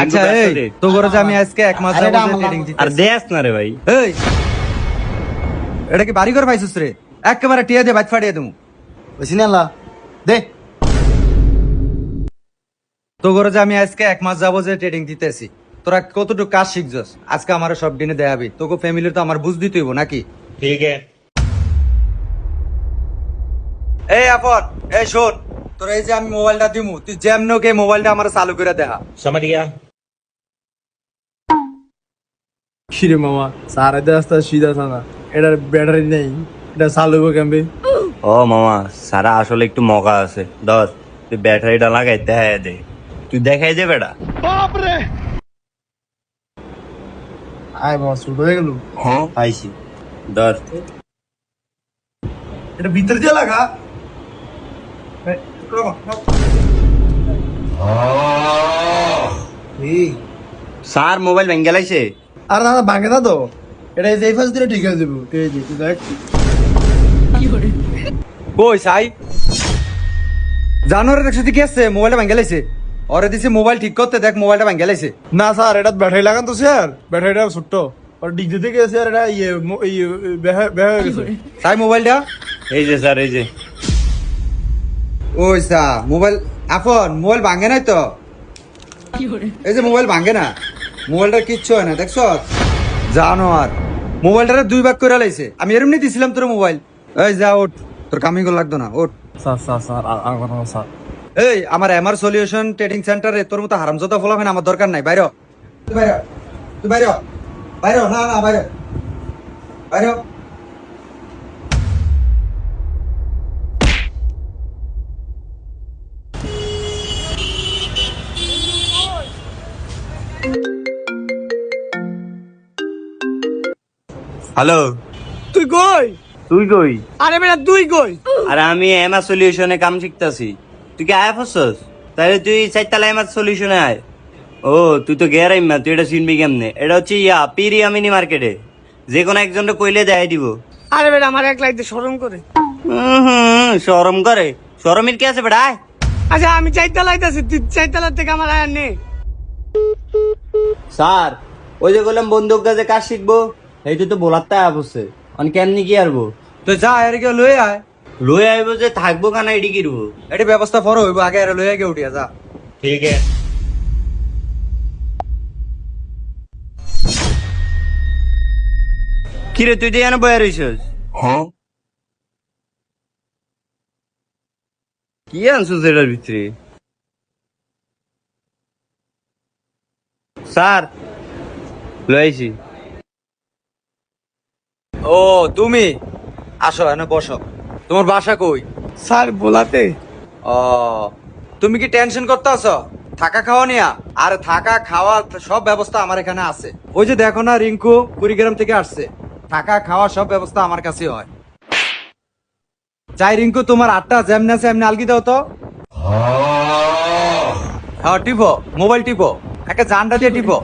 আচ্ছা এই তো আমি আজকে এক মাস দিতে আর দেয়াস না রে ভাই। এই এটা কি বাড়ি ঘর টিয়া দে। বাজ দে তো আমি আজকে এক মাস যে দিতেছি তোরা কতটুকু কাজ শিখছস? আজকে আমার সব দিনে দেখাবি তোকে ফ্যামিলির তো আমার বুঝ দিতেইব নাকি? ঠিক আছে। এই আপন এই শোন তোর এই যে আমি মোবাইলটা দিমু তুই যেমন মোবাইলটা আমার চালু করে দেখা সমাজ কিরে মামা সারা রাস্তা সিধা থানা এটার ব্যাটারি নেই এটা চালু কেমবে ও মামা সারা আসলে একটু মগা আছে। দশ তুই ব্যাটারিটা লাগাই দেখাই দে। তুই দেখাই দে বেটা। আয় বাবা ছোট হয়ে গেল হ্যাঁ? পাইছি দশ এটা ভিতর দিয়ে লাগা? স্যার মোবাইল ভেঙে গেলাইছে। আর দাদা ভাঙে না তো। এটা এই ফাঁস দিলে ঠিক আছে দেবো এই যে দেখ। কই সাই? জানোয়ারের একসাথে কি আছে? মোবাইলটা ভাঙ্গে লাইছে। ওরে দিছে মোবাইল ঠিক করতে দেখ মোবাইলটা ভাঙ্গে লাইছে। না স্যার এটা ব্যাটারি লাগান তো স্যার ব্যাটারিটা ছোট্ট। আর ডিগ দিতে গেছে আর এটা ইয়ে ইয়ে বেহা গেছে। সাই মোবাইলটা? এই যে স্যার এই যে। ওই সা মোবাইল আপন মোবাইল ভাঙ্গে নাই তো? এই যে মোবাইল ভাঙ্গে না। মোবাইলটা কিচ্ছু হয় না দেখছ? আর মোবাইলটা দুই ভাগ করে লাইছে। আমি এরমনি দিছিলাম তোর মোবাইল। এই যা ওঠ। তোর কামিং লাগতো না ওঠ। Sir sir sir sir. এই আমার এমআর সলিউশন ট্রেডিং সেন্টারে তোর মতো হারামজাদা ফলো হয় না আমার দরকার নাই বাইরে বাইরে তুই বাইরে বাইরে না না বাইরে বাইরে হ্যালো। তুই কই? তুই কই? আরে বেটা তুই কই? আরে আমি এমআর সলিউশনে কাম শিখতাছি। তুই কি আয় ফসস? তাহলে তুই চারতলা এমআর সলিউশনে আয়। ও তুই তো গের আইমা তুই এটা চিনবি কেমনে? এটা হচ্ছে ইয়া পিরিয়া মিনি মার্কেটে যে কোনো একজনকে কইলে দেখাই দিব। আরে বেটা আমার এক লাইতে শরম করে। হুম, শরম করে। শরমের কি আছে বেটা? আচ্ছা আমি চারটা লাইতেছি তুই চারতলার থেকে আমার আয়ার নেই স্যার ওই যে বললাম বন্দুক গাছে কাজ শিখব? এইটা তো বলার তাই অবশ্যই অনেক কেমনি কি আরবো? তুই যা এর কে লয়ে আয়। লই আইব যে থাকব কানা এডি কিরবো? এটি ব্যবস্থা পরে হইব আগে এর লয়ে গে উঠিয়া যা। ঠিক আছে। কিরে তুই দিয়ে বয়া রইছস? হ্যাঁ। কি আনছিস এটার ভিতরে? স্যার লইছি ও তুমি? আসো এনে বসো। তোমার বাসা কই? স্যার বোলাতে। ও তুমি কি টেনশন করতে আছো? থাকা খাওয়া নিয়া? আর থাকা খাওয়া সব ব্যবস্থা আমার এখানে আছে। ওই যে দেখো না রিঙ্কু কুড়িগ্রাম থেকে আসছে। থাকা খাওয়া সব ব্যবস্থা আমার কাছে হয়। চাই রিঙ্কু তোমার আটটা যেমনি আছে এমনি আলগি দাও তো। হ্যাঁ টিপো মোবাইল টিপো। একটা জানটা দিয়ে টিপো।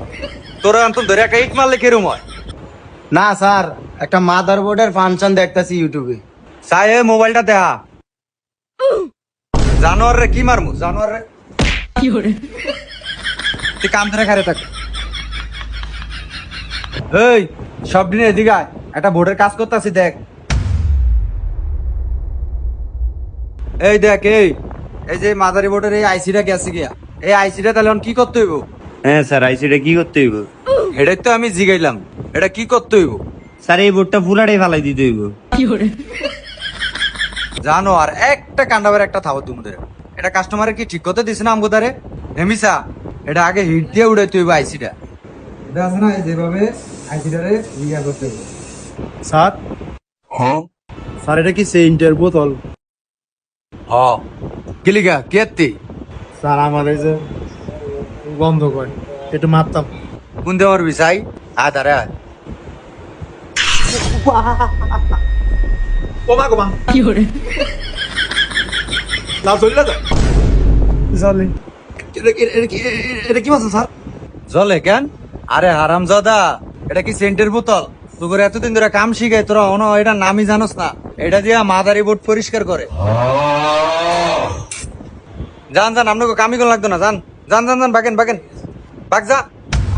তোরা অন্তত ধরে একটা ইট মারলে কেরম হয়? না স্যার একটা মাদার বোর্ডের ফাংশন দেখতাছি ইউটিউবে চাই এ মোবাইলটা দেখা। জানোয়ার রে কি মারমু? জানোয়ার রে তুই কাম ধরে খারে থাক। এই সব দিনে এদিকে আয়। একটা বোর্ডের কাজ করতেছি দেখ। এই দেখ এই। এই যে মাদারি বোর্ডের এই আইসিটা গেছে গিয়া। এই আইসিটা তাহলে এখন কি করতে হইব? হ্যাঁ স্যার আইসিটা কি করতে হইব? এটাই তো আমি জিগাইলাম। এটা কি করতে হইব? স্যার এই বোর্ডটা ফুলাটাই ফালাই দিতে হইব। জানো আর একটা কান্ডাবের একটা থাবো তোমাদের। এটা কাস্টমারের কি ঠিক করতে দিছে না আমগোদারে হেমিসা এটা আগে হিট দিয়ে উড়াইতে হইব আইসিটা। এটা আছে না যেভাবে আইসিটারে ইয়া করতে হইব। স্যার? হ্যাঁ? স্যার এটা কি সেন্টার বোতল? হ কিলিকা কেতি স্যার আমার এই যে গন্ধ করে একটু মারতাম। কোন দেওয়ার বিষয় আয় দাঁড়ে আয় কমা কমা লাভ চলে এটা কি- কি কি মাছ স্যার জলে কেন? আরে হারাম জাদা। এটা কি সেন্টের বোতল? তোর এতদিন ধরে কাম শিখাই তোরা অন এটা নামই জানোস না। এটা দিয়া মাদারি বোর্ড পরিষ্কার করে। যান যান আপনাকে কামি কোন লাগতো না যান। যান যান যান বাকেন বাকেন বাগ যা।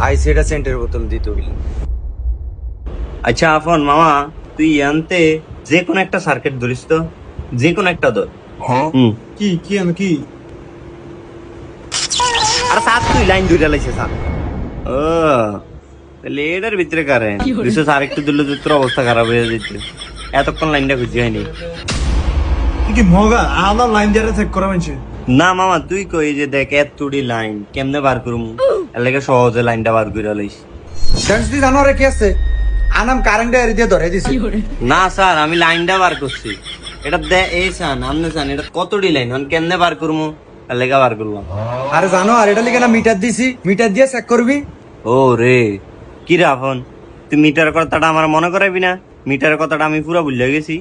আইসি এটা সেন্টের বোতল দিত আচ্ছা আফন মামা তুই আনতে যে কোনো একটা সার্কিট ধরিস তো যে কোনো একটা ধর। কি কি আমি কি? আর সাত তুই লাইন দুইটা লাইছে সাত। ও তাহলে এটার ভিতরে কারেন্ট বিশেষ আর একটু দিলে তো তোর অবস্থা খারাপ হয়ে যেত। এতক্ষণ লাইনটা খুঁজে হয়নি কি মগা? আমার লাইন দিয়ে চেক করা না মামা তুই কই যে দেখ এত তুড়ি লাইন কেমনে বার করুম? এর লাগে সহজে লাইনটা বার করে লইস। সেন্স দি জানো রে কি আছে? আনাম কারেন্টে এর দিয়ে ধরে দিছি। না স্যার আমি লাইনটা বার করছি। এটা দে এই সান আমনে সান এটা কতটি লাইন? আমি কেমনে বার এর লেগে বার করলাম। আরে জানো আর এটা লিখে না মিটার দিছি। মিটার দিয়ে চেক করবি? ও রে কি রে আফন তুই মিটার কথাটা আমার মনে করাবি না? মিটারের কথাটা আমি পুরো ভুলে গেছি।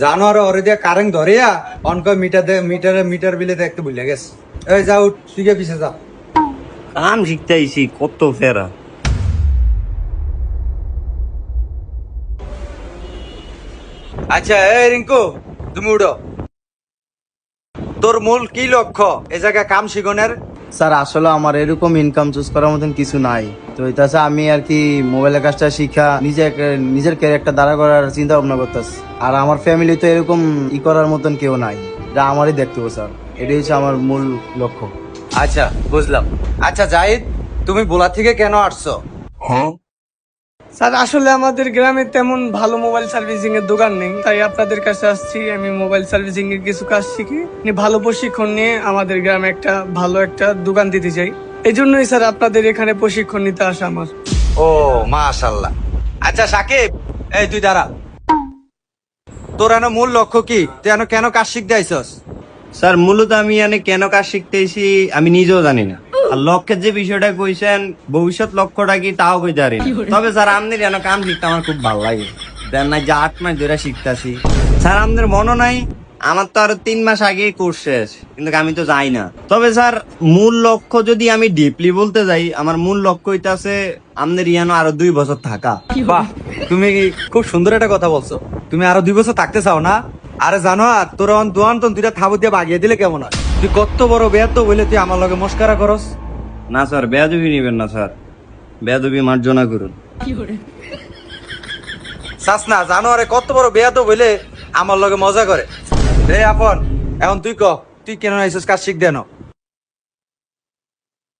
জানো আর ওরে দিয়ে কারেন্ট ধরিয়া অনক মিটার দে মিটার মিটার বিলে দেখতে ভুলে গেছে। এই যা উঠ তুই গিয়ে পিছে যা। কাম শিখতে আইছি কত ফেরা। আচ্ছা এই রিঙ্কু তুমি উঠো। তোর মূল কি লক্ষ্য? এ জায়গায় কাম শিখনের? স্যার আসলে আমার এরকম ইনকাম চুজ করার মতন কিছু নাই। তো এটাছে আমি আর কি মোবাইলের কাজটা শিখা নিজে নিজের ক্যারেক্টার দাঁড়া করার চিন্তা ভাবনা করতেছি। আর আমার ফ্যামিলি তো এরকম ই করার মতন কেউ নাই যা আমারই দেখতে হবে স্যার। এটাই হচ্ছে আমার মূল লক্ষ্য। আচ্ছা বুঝলাম। আচ্ছা জাহিদ তুমি বোলা থেকে কেন আসছো? স্যার আসলে আমাদের গ্রামে তেমন ভালো মোবাইল সার্ভিসিং এর দোকান নেই তাই আপনাদের কাছে আসছি। আমি মোবাইল সার্ভিসিং এর কিছু কাজ শিখি। নিয়ে ভালো প্রশিক্ষণ নিয়ে আমাদের গ্রামে একটা ভালো একটা দোকান দিতে চাই। এই জন্যই স্যার আপনাদের এখানে প্রশিক্ষণ নিতে আসা আমার। ও মাশাল্লাহ আচ্ছা সাকিব এই তুই দাঁড়া। তোর এনো মূল লক্ষ্য কি? তুই এনো কেন কাজ শিখতে আইসস? স্যার মূলত আমি এনে কেন কাজ শিখতেছি আমি নিজেও জানি না। আর লক্ষ্যের যে বিষয়টা কইছেন ভবিষ্যৎ লক্ষ্যটা কি তাও কই জানি তবে স্যার আমাদের যেন কাম শিখতে আমার খুব ভালো লাগে। দেন না যে আট মাস ধরে শিখতেছি। স্যার আমাদের মনে নাই। আমার তো আরও তিন মাস আগে কোর্স শেষ কিন্তু আমি তো যাই না। তবে স্যার মূল লক্ষ্য যদি আমি ডিপলি বলতে যাই আমার মূল লক্ষ্য হইতাছে আমাদের ইয়ানো আরও দুই বছর থাকা। বাহ তুমি খুব সুন্দর একটা কথা বলছো। তুমি আরও দুই বছর থাকতে চাও না? আরে জানো আর তোর অন দোয়ান তো দুইটা থাবু দিয়ে বাগিয়ে দিলে কেমন হয়? তুই কত বড় বেয়াত বলে তুই আমার লগে মস্কারা করস? না স্যার বেয়াদবি নিবেন না স্যার। বেয়াদবি মার্জনা করুন। চাস না জানো আরে কত বড় বেয়াত বলে আমার লগে মজা করে? রে আপন এখন তুই ক তুই কেন আইসস কাজ শিখ দেন?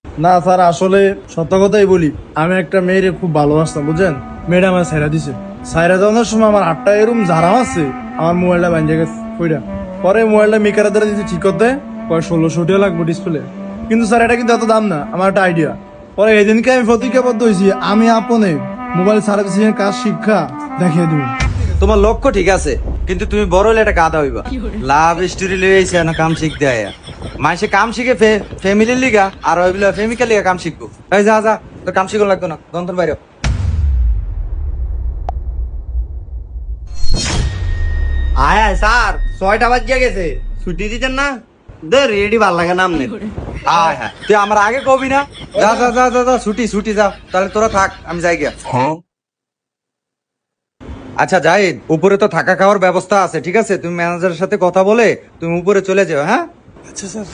না স্যার আসলে সত্য কথাই বলি আমি একটা মেয়েরে খুব ভালোবাসতাম বুঝছেন? মেয়েটা আমার সাইরা দিছে। সাইরা দেওয়ানোর সময় আমার আটটা এরম ঝাড়াম আছে। আমার মোবাইলটা বাঞ্জে গেছে কইরা। পরে মোবাইলটা মেকারের দ্বারা দিতে ঠিক করতে কয় ষোলোশো টাকা লাগবে ডিসপ্লে কিন্তু স্যার এটা কিন্তু এত দাম না আমার একটা আইডিয়া পরে এদিনকে আমি প্রতিজ্ঞাবদ্ধ হয়েছি আমি আপনে মোবাইল সার্ভিসিং এর কাজ শিক্ষা দেখিয়ে দিব। তোমার লক্ষ্য ঠিক আছে কিন্তু তুমি বড় হলে এটা কাদা হইবা। লাভ স্টোরি লইছে না কাম শিখতে আয়া। মাসে কাম শিখে ফ্যামিলির লিগা আর ওইগুলা ফ্যামিকার লিগা কাম শিখব। এই যা যা তোর কাম শিখো লাগতো না দন্তর বাইরে। আয় আয় স্যার ছয়টা বাজিয়া গেছে। ছুটি দিতেন না? দে রেডি ভালো লাগে না। আমনে আয় হ্যাঁ তুই আমার আগে কবি না? যা যা যা যা যা ছুটি ছুটি যা। তাহলে তোরা থাক আমি যাই গিয়া। আচ্ছা জাহিদ উপরে তো থাকা খাওয়ার ব্যবস্থা আছে ঠিক আছে? তুমি ম্যানেজারের সাথে কথা বলে তুমি উপরে চলে যাও হ্যাঁ? আচ্ছা স্যার।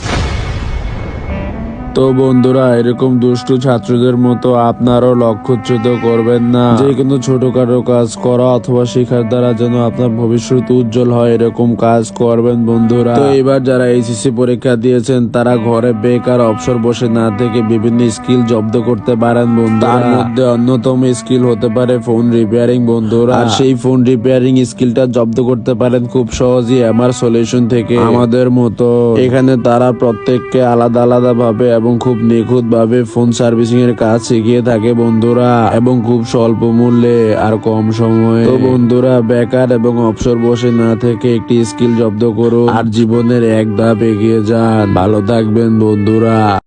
তো বন্ধুরা, এরকম দুষ্টু ছাত্রদের মতো আপনারও লক্ষ্যচ্যুত করবেন না। যে কোনো ছোটখাটো কাজ করা অথবা শেখার দ্বারা যেন আপনার ভবিষ্যৎ উজ্জ্বল হয়, এরকম কাজ করবেন বন্ধুরা। তো এবার যারা এইচএসসি পরীক্ষা দিয়েছেন, তারা ঘরে বেকার অবসর বসে না থেকে বিভিন্ন স্কিল জব্দ করতে পারেন বন্ধুরা। তার মধ্যে অন্যতম স্কিল হতে পারে ফোন রিপেয়ারিং বন্ধুরা। আর সেই ফোন রিপেয়ারিং স্কিলটা জব্দ করতে পারেন খুব সহজেই এমআর সলিউশন থেকে। আমাদের মতো এখানে তারা প্রত্যেককে আলাদা আলাদা ভাবে এবং খুব নিখুঁত ভাবে ফোন সার্ভিসিং এর কাজ শিখিয়ে থাকে বন্ধুরা এবং খুব স্বল্প মূল্যে আর কম সময়ে। তো বন্ধুরা, বেকার এবং অবসর বসে না থেকে একটি স্কিল জব্দ করুন আর জীবনের এক ধাপ এগিয়ে যান। ভালো থাকবেন বন্ধুরা।